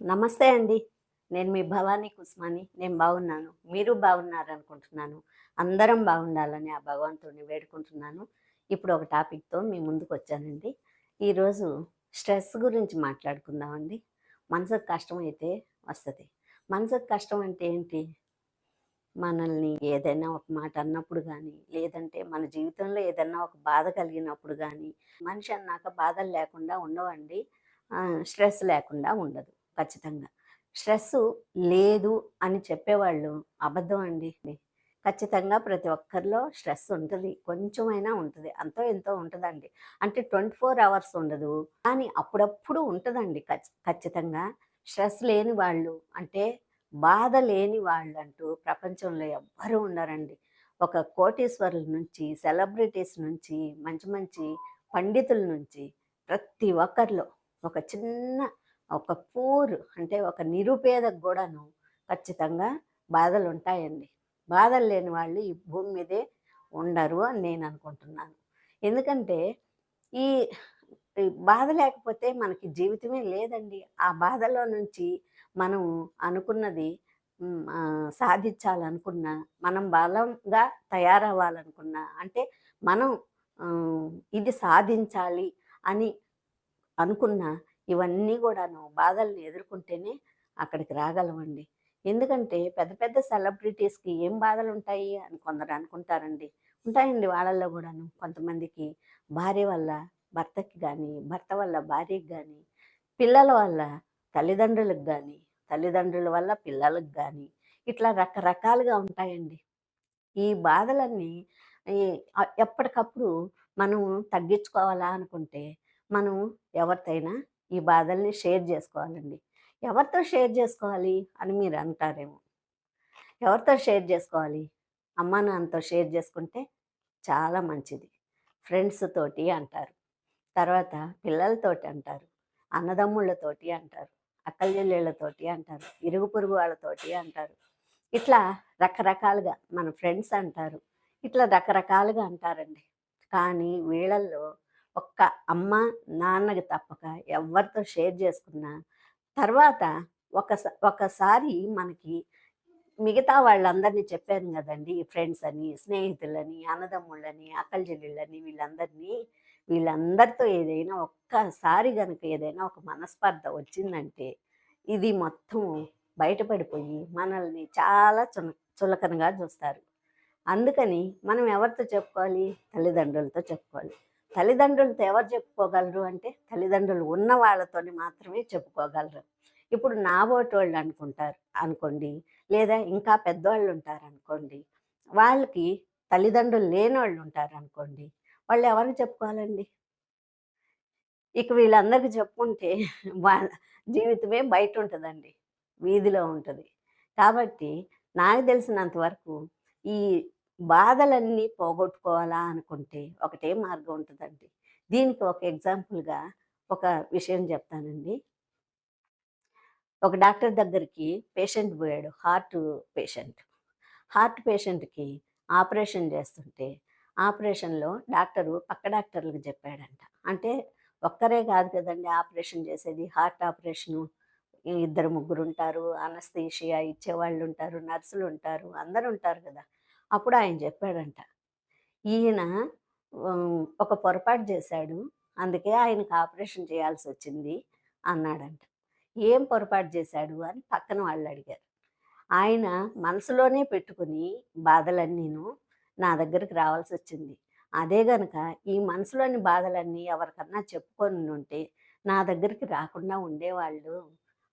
నమస్తే అండి. నేను మీ భవానీ కుస్మాని. నేను బాగున్నాను. మీరు బాగున్నారు అనుకుంటున్నాను అందరం బాగుండాలని ఆ భగవంతుడిని వేడుకుంటున్నాను. ఇప్పుడు ఒక టాపిక్తో మీ ముందుకు వచ్చానండి ఈరోజు స్ట్రెస్ గురించి మాట్లాడుకుందామండి. మనసుకు కష్టం అయితే వస్తుంది. మనసుకు కష్టం అంటే ఏంటి? మనల్ని ఏదైనా ఒక మాట అన్నప్పుడు కానీ లేదంటే మన జీవితంలో ఏదైనా ఒక బాధ కలిగినప్పుడు కానీ మనిషి అన్నాక బాధలు లేకుండా ఉండవండి. స్ట్రెస్ లేకుండా ఉండదు. ఖచ్చితంగా. స్ట్రెస్ లేదు అని చెప్పేవాళ్ళు అబద్ధం అండి. ఖచ్చితంగా ప్రతి ఒక్కరిలో స్ట్రెస్ ఉంటుంది. కొంచెమైనా ఉంటుంది. అంతో ఎంతో ఉంటుందండి. అంటే ట్వంటీ ఫోర్ అవర్స్ ఉండదు. కానీ అప్పుడప్పుడు ఉంటుందండి ఖచ్చితంగా. స్ట్రెస్ లేని వాళ్ళు అంటే బాధ లేని వాళ్ళు అంటూ ప్రపంచంలో ఎవ్వరూ ఉండరండి. ఒక కోటీశ్వరుల నుంచి సెలబ్రిటీస్ నుంచి మంచి మంచి పండితుల నుంచి ప్రతి ఒక్కరిలో ఒక చిన్న ఒక పూర్ అంటే ఒక నిరుపేదకు కూడాను ఖచ్చితంగా బాధలు ఉంటాయండి బాధలు లేని వాళ్ళు ఈ భూమి మీదే ఉండరు అని నేను అనుకుంటున్నాను. ఎందుకంటే ఈ బాధ లేకపోతే మనకి జీవితమే లేదండి. ఆ బాధలో నుంచి మనం అనుకున్నది సాధించాలనుకున్నా మనం బలంగా తయారవ్వాలనుకున్నా అంటే మనం ఇది సాధించాలి అని అనుకున్న ఇవన్నీ కూడాను బాధల్ని ఎదుర్కొంటేనే అక్కడికి రాగలమండి. ఎందుకంటే పెద్ద పెద్ద సెలబ్రిటీస్కి ఏం బాధలు ఉంటాయి అని కొందరు అనుకుంటారండి. ఉంటాయండి వాళ్ళల్లో కూడాను కొంతమందికి భార్య వల్ల భర్తకి కానీ భర్త వల్ల భార్యకి కానీ పిల్లల వల్ల తల్లిదండ్రులకు కానీ తల్లిదండ్రుల వల్ల పిల్లలకు కానీ ఇట్లా రకరకాలుగా ఉంటాయండి. ఈ బాధలన్నీ ఎప్పటికప్పుడు మనం తగ్గించుకోవాలా అనుకుంటే మనం ఎవరితైనా ఈ బాధల్ని షేర్ చేసుకోవాలండి. ఎవరితో షేర్ చేసుకోవాలి అని మీరు అంటారేమో. ఎవరితో షేర్ చేసుకోవాలి? అమ్మ నాన్నతో షేర్ చేసుకుంటే చాలా మంచిది. ఫ్రెండ్స్ తోటి అంటారు. తర్వాత పిల్లలతోటి అంటారు. అన్నదమ్ముళ్ళతోటి అంటారు. అక్కల చెల్లెళ్ళతోటి అంటారు. ఇరుగు పొరుగు వాళ్ళతోటి అంటారు. ఇట్లా రకరకాలుగా మన ఫ్రెండ్స్ అంటారు. ఇట్లా రకరకాలుగా అంటారండి. కానీ వీళ్ళల్లో ఒక్క అమ్మ నాన్నకి తప్పక ఎవరితో షేర్ చేసుకున్నా తర్వాత ఒక ఒకసారి మనకి మిగతా వాళ్ళందరినీ చెప్పాను కదండి ఫ్రెండ్స్ అని స్నేహితులని అన్నదమ్ముళ్ళని అక్కల చెల్లెళ్ళని వీళ్ళందరినీ వీళ్ళందరితో ఏదైనా ఒక్కసారి కనుక ఏదైనా ఒక మనస్పర్ధ వచ్చిందంటే ఇది మొత్తం బయటపడిపోయి మనల్ని చాలా చున చులకనగా చూస్తారు. అందుకని మనం ఎవరితో చెప్పుకోవాలి? తల్లిదండ్రులతో చెప్పుకోవాలి. తల్లిదండ్రులతో ఎవరు చెప్పుకోగలరు అంటే తల్లిదండ్రులు ఉన్న వాళ్ళతోని మాత్రమే చెప్పుకోగలరు. ఇప్పుడు నా ఓటు వాళ్ళు అనుకుంటారు అనుకోండి. లేదా ఇంకా పెద్దవాళ్ళు ఉంటారు అనుకోండి. వాళ్ళకి తల్లిదండ్రులు లేని వాళ్ళు ఉంటారు అనుకోండి. వాళ్ళు ఎవరికి చెప్పుకోవాలండి? ఇక వీళ్ళందరికీ చెప్పుకుంటే వాళ్ళ జీవితమే బయట ఉంటుందండి. వీధిలో ఉంటుంది. కాబట్టి నాకు తెలిసినంత వరకు ఈ బాధలన్నీ పోగొట్టుకోవాలా అనుకుంటే ఒకటే మార్గం ఉంటుందండి. దీనికి ఒక ఎగ్జాంపుల్గా ఒక విషయం చెప్తానండి. ఒక డాక్టర్ దగ్గరికి పేషెంట్ పోయాడు హార్ట్ పేషెంట్. హార్ట్ పేషెంట్కి ఆపరేషన్ చేస్తుంటే ఆపరేషన్లో డాక్టరు పక్క డాక్టర్లకు చెప్పాడంట. అంటే ఒక్కరే కాదు కదండి ఆపరేషన్ చేసేది హార్ట్ ఆపరేషను. ఇద్దరు ముగ్గురు ఉంటారు అనస్థీషియా ఇచ్చేవాళ్ళు ఉంటారు నర్సులు ఉంటారు అందరు ఉంటారు కదా. అప్పుడు ఆయన చెప్పాడంట. ఈయన ఒక పొరపాటు చేశాడు. అందుకే ఆయనకు ఆపరేషన్ చేయాల్సి వచ్చింది అన్నాడంట. ఏం పొరపాటు చేశాడు అని పక్కన వాళ్ళు అడిగారు. ఆయన మనసులోనే పెట్టుకుని బాధలన్నీను నా దగ్గరికి రావాల్సి వచ్చింది. అదే గనక ఈ మనసులోని బాధలన్నీ ఎవరికన్నా చెప్పుకొని ఉంటే నా దగ్గరికి రాకుండా ఉండేవాళ్ళు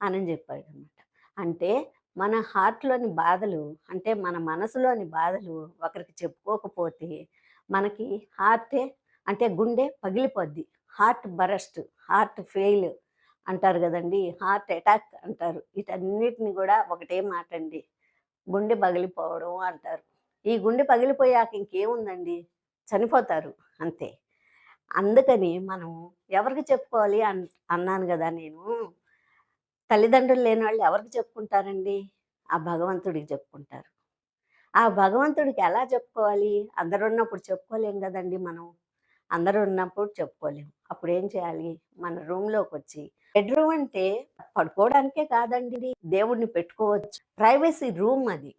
అని చెప్పాడు అనమాట అంటే మన హార్ట్లోని బాధలు అంటే మన మనసులోని బాధలు ఒకరికి చెప్పుకోకపోతే మనకి హార్టే అంటే గుండె పగిలిపోద్ది. హార్ట్ బరస్ట్ హార్ట్ ఫెయిల్ అంటారు కదండి హార్ట్ అటాక్ అంటారు. వీటన్నిటిని కూడా ఒకటే మాట అండి గుండె పగిలిపోవడం అంటారు. ఈ గుండె పగిలిపోయాక ఇంకేముందండి? చనిపోతారు అంతే. అందుకని మనం ఎవరికి చెప్పుకోవాలి అన్ అన్నాను కదా నేను. తల్లిదండ్రులు లేని వాళ్ళు ఎవరికి చెప్పుకుంటారండి? ఆ భగవంతుడికి చెప్పుకుంటారు. ఆ భగవంతుడికి ఎలా చెప్పుకోవాలి? అందరు ఉన్నప్పుడు చెప్పుకోలేం కదండి మనం. అందరూ ఉన్నప్పుడు చెప్పుకోలేము అప్పుడు ఏం చేయాలి? మన రూమ్లోకి వచ్చి బెడ్రూమ్ అంటే పడుకోవడానికే కాదండి. దేవుడిని పెట్టుకోవచ్చు. ప్రైవసీ రూమ్ అది.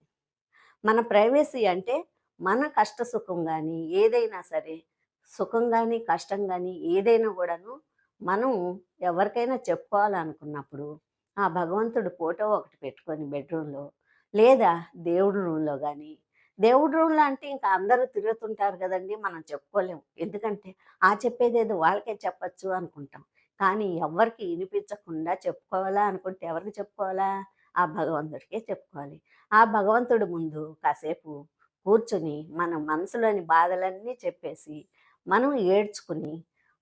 మన ప్రైవసీ అంటే మన కష్ట సుఖం కానీ ఏదైనా సరే సుఖం కానీ కష్టం కానీ ఏదైనా కూడాను మనం ఎవరికైనా చెప్పుకోవాలనుకున్నప్పుడు ఆ భగవంతుడు ఫోటో ఒకటి పెట్టుకొని బెడ్రూమ్లో. లేదా దేవుడి రూమ్లో కానీ దేవుడి రూమ్లో అంటే ఇంకా అందరూ తిరుగుతుంటారు కదండి మనం చెప్పుకోలేము. ఎందుకంటే ఆ చెప్పేదేదో వాళ్ళకే చెప్పచ్చు అనుకుంటాం. కానీ ఎవరికి వినిపించకుండా చెప్పుకోవాలా అనుకుంటే ఎవరికి చెప్పుకోవాలా? ఆ భగవంతుడికే చెప్పుకోవాలి. ఆ భగవంతుడి ముందు కాసేపు కూర్చుని మన మనసులోని బాధలన్నీ చెప్పేసి మనం ఏడ్చుకుని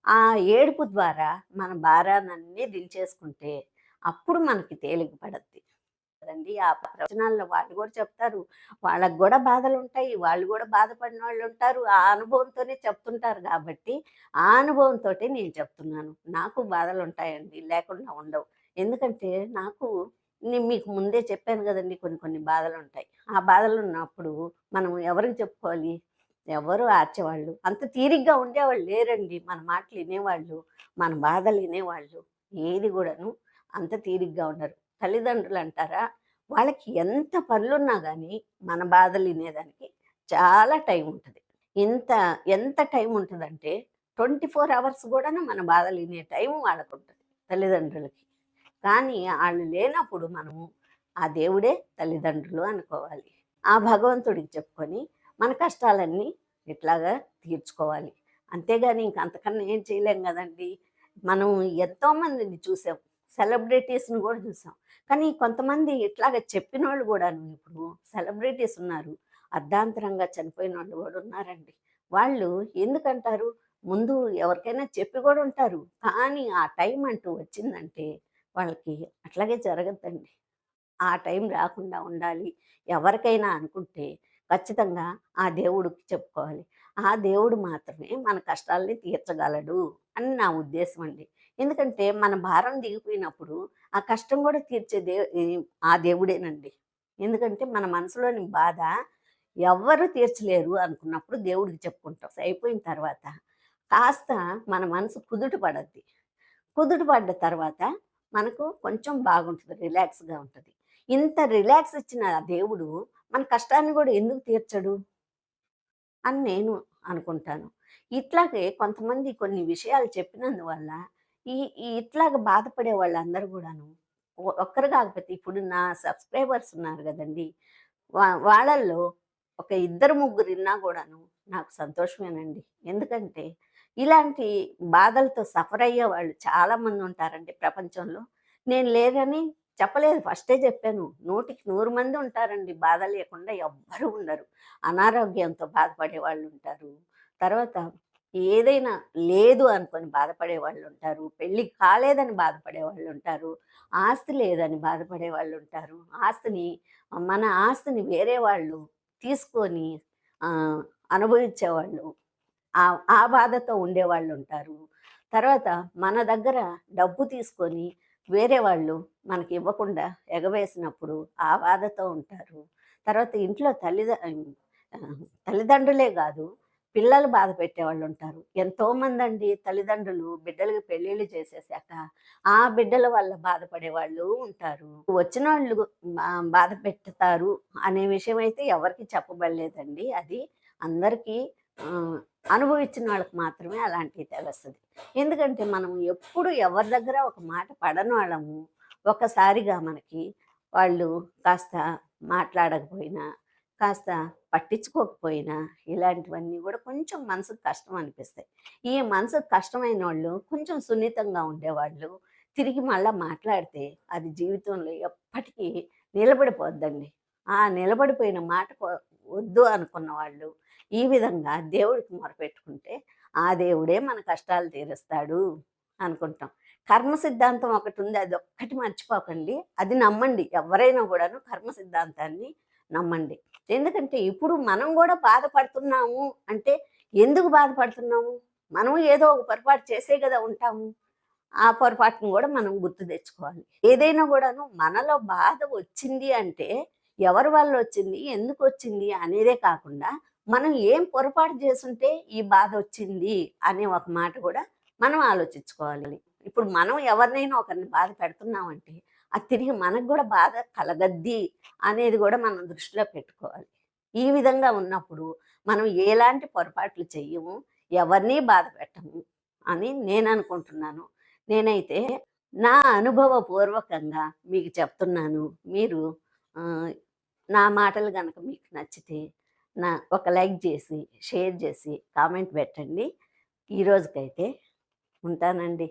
ఆ ఏడుపు ద్వారా మన భారాన్ని దించేసుకుంటే అప్పుడు మనకి తేలిక పడద్ది. కదండి? ఆ ప్రవచనాల్లో వాళ్ళు కూడా చెప్తారు. వాళ్ళకు కూడా బాధలు ఉంటాయి వాళ్ళు కూడా బాధపడిన వాళ్ళు ఉంటారు ఆ అనుభవంతోనే చెప్తుంటారు కాబట్టి ఆ అనుభవంతో నేను చెప్తున్నాను. నాకు బాధలు ఉంటాయండి లేకుండా ఉండవు. ఎందుకంటే నాకు నేను మీకు ముందే చెప్పాను కదండి కొన్ని కొన్ని బాధలు ఉంటాయి ఆ బాధలు ఉన్నప్పుడు మనం ఎవరికి చెప్పుకోవాలి? ఎవరు ఆర్చేవాళ్ళు? అంత తీరిగ్గా ఉండేవాళ్ళు లేరండి. మన మాటలు వినేవాళ్ళు. మన బాధలు వినేవాళ్ళు. ఏది కూడాను అంత తీరిగ్గా ఉండరు. తల్లిదండ్రులు అంటారా వాళ్ళకి ఎంత పనులున్నా కానీ మన బాధలు వినేదానికి చాలా టైం ఉంటుంది. ఇంత ఎంత టైం ఉంటుందంటే ట్వంటీ ఫోర్ అవర్స్ కూడా మన బాధలు వినే టైం వాళ్ళకు ఉంటుంది తల్లిదండ్రులకి. కానీ వాళ్ళు లేనప్పుడు మనము ఆ దేవుడే తల్లిదండ్రులు అనుకోవాలి. ఆ భగవంతుడికి చెప్పుకొని మన కష్టాలన్నీ ఇట్లాగా తీర్చుకోవాలి. అంతేగాని ఇంక అంతకన్నా ఏం చేయలేం కదండి మనం ఎంతోమందిని చూసాం. సెలబ్రిటీస్ని కూడా చూసాం. కానీ కొంతమంది ఇట్లాగ చెప్పిన వాళ్ళు కూడాను ఇప్పుడు సెలబ్రిటీస్ ఉన్నారు. అర్ధాంతరంగా చనిపోయిన వాళ్ళు కూడా ఉన్నారండి. వాళ్ళు ఎందుకంటారు? ముందు ఎవరికైనా చెప్పి కూడా ఉంటారు. కానీ ఆ టైం అంటూ వచ్చిందంటే వాళ్ళకి అట్లాగే జరగద్దండి. ఆ టైం రాకుండా ఉండాలి. ఎవరికైనా అనుకుంటే ఖచ్చితంగా ఆ దేవుడికి చెప్పుకోవాలి. ఆ దేవుడు మాత్రమే మన కష్టాలని తీర్చగలడు అని నా ఉద్దేశం అండి. ఎందుకంటే మన భారం దిగిపోయినప్పుడు ఆ కష్టం కూడా తీర్చే దేవు ఆ దేవుడేనండి. ఎందుకంటే మన మనసులోని బాధ ఎవ్వరు తీర్చలేరు అనుకున్నప్పుడు దేవుడికి చెప్పుకుంటాం. అయిపోయిన తర్వాత కాస్త మన మనసు కుదుట పడద్ది. కుదుట పడ్డ తర్వాత మనకు కొంచెం బాగుంటుంది రిలాక్స్గా ఉంటుంది. ఇంత రిలాక్స్ ఇచ్చిన ఆ దేవుడు మన కష్టాన్ని కూడా ఎందుకు తీర్చడు? అని నేను అనుకుంటాను. ఇట్లాగే కొంతమంది కొన్ని విషయాలు చెప్పినందువల్ల ఈ ఈ ఇట్లాగ బాధపడే వాళ్ళందరూ కూడాను ఒక్కరు కాకపోతే ఇప్పుడు నా సబ్స్క్రైబర్స్ ఉన్నారు కదండి. వా వాళ్ళల్లో ఒక ఇద్దరు ముగ్గురు విన్నా కూడాను నాకు సంతోషమేనండి. ఎందుకంటే ఇలాంటి బాధలతో సఫర్ అయ్యే వాళ్ళు చాలా మంది ఉంటారండి ప్రపంచంలో. నేను లేరని చెప్పలేదు. ఫస్టే చెప్పాను. నూటికి నూరు మంది ఉంటారండి. బాధ లేకుండా ఎవ్వరు ఉండరు. అనారోగ్యంతో బాధపడే వాళ్ళు ఉంటారు. తర్వాత ఏదైనా లేదు అనుకొని బాధపడే వాళ్ళు ఉంటారు. పెళ్ళి కాలేదని బాధపడే వాళ్ళు ఉంటారు. ఆస్తి లేదని బాధపడే వాళ్ళు ఉంటారు. ఆస్తిని మన ఆస్తిని వేరే వాళ్ళు తీసుకొని అనుభవించేవాళ్ళు ఆ ఆ బాధతో ఉండేవాళ్ళు ఉంటారు. తర్వాత మన దగ్గర డబ్బు తీసుకొని వేరే వాళ్ళు మనకి ఇవ్వకుండా ఎగవేసినప్పుడు ఆ బాధతో ఉంటారు. తర్వాత ఇంట్లో తల్లిద తల్లిదండ్రులే కాదు పిల్లలు బాధ పెట్టేవాళ్ళు ఉంటారు. ఎంతోమంది అండి తల్లిదండ్రులు బిడ్డలకి పెళ్ళిళ్ళు చేసేసాక ఆ బిడ్డల వల్ల బాధపడే వాళ్ళు ఉంటారు. వచ్చిన వాళ్ళు బాధ పెడతారు అనే విషయం అయితే ఎవరికి చెప్పబడలేదండి. అది అందరికీ అనుభవించిన వాళ్ళకి మాత్రమే అలాంటివి తెలుస్తుంది. ఎందుకంటే మనం ఎప్పుడు ఎవరి దగ్గర ఒక మాట పడని వాళ్ళము ఒకసారిగా మనకి వాళ్ళు కాస్త మాట్లాడకపోయినా కాస్త పట్టించుకోకపోయినా ఇలాంటివన్నీ కూడా కొంచెం మనసుకు కష్టం అనిపిస్తాయి. ఈ మనసుకు కష్టమైన వాళ్ళు కొంచెం సున్నితంగా ఉండేవాళ్ళు తిరిగి మళ్ళీ మాట్లాడితే అది జీవితంలో ఎప్పటికీ నిలబడిపోద్దండి. ఆ నిలబడిపోయిన మాట కో- వద్దు అనుకున్న వాళ్ళు ఈ విధంగా దేవుడికి మొరపెట్టుకుంటే ఆ దేవుడే మన కష్టాలు తీరుస్తాడు అనుకుంటాం. కర్మ సిద్ధాంతం ఒకటి ఉంది అది ఒక్కటి మర్చిపోకండి. అది నమ్మండి. ఎవరైనా కూడాను కర్మ సిద్ధాంతాన్ని నమ్మండి. ఎందుకంటే ఇప్పుడు మనం కూడా బాధపడుతున్నాము అంటే ఎందుకు బాధపడుతున్నాము? మనం ఏదో ఒక పొరపాటు చేసే కదా ఉంటాము. ఆ పొరపాటును కూడా మనం గుర్తు తెచ్చుకోవాలి. ఏదైనా కూడాను మనలో బాధ వచ్చింది అంటే ఎవరి వల్ల వచ్చింది? ఎందుకు వచ్చింది? అనేదే కాకుండా మనం ఏం పొరపాటు చేసుంటే ఈ బాధ వచ్చింది అనే ఒక మాట కూడా మనం ఆలోచించుకోవాలి. ఇప్పుడు మనం ఎవరినైనా ఒకరిని బాధ పెడుతున్నామంటే అది తిరిగి మనకు కూడా బాధ కలగద్ది అనేది కూడా మనం దృష్టిలో పెట్టుకోవాలి. ఈ విధంగా ఉన్నప్పుడు మనం ఎలాంటి పొరపాట్లు చెయ్యము ఎవరిని బాధ పెట్టము అని నేను అనుకుంటున్నాను. నేనైతే నా అనుభవపూర్వకంగా మీకు చెప్తున్నాను. మీరు నా మాటలు కనుక మీకు నచ్చితే నా ఒక లైక్ చేసి షేర్ చేసి కామెంట్ పెట్టండి. ఈరోజుకైతే ఉంటానండి.